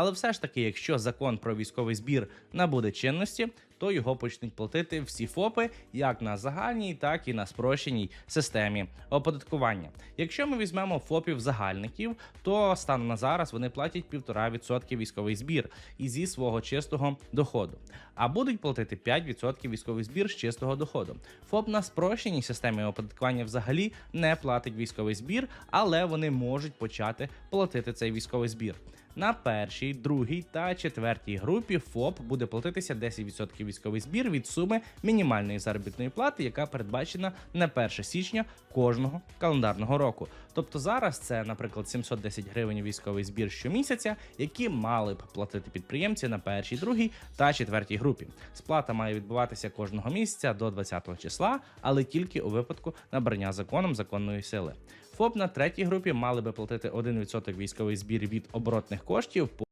Але все ж таки, якщо закон про військовий збір набуде чинності, то його почнуть платити всі ФОПи як на загальній, так і на спрощеній системі оподаткування. Якщо ми візьмемо ФОПів загальників, то станом на зараз вони платять 1,5% військовий збір і зі свого чистого доходу, а будуть платити 5% військовий збір з чистого доходу. ФОП на спрощеній системі оподаткування взагалі не платить військовий збір, але вони можуть почати платити цей військовий збір. На першій, другій та четвертій групі ФОП буде платитися 10% військовий збір від суми мінімальної заробітної плати, яка передбачена на 1 січня кожного календарного року. Тобто зараз це, наприклад, 710 гривень військовий збір щомісяця, які мали б платити підприємці на першій, другій та четвертій групі. Сплата має відбуватися кожного місяця до 20 числа, але тільки у випадку набрання законом законної сили. ФОП на третій групі мали би платити 1% військовий збір від оборотних коштів.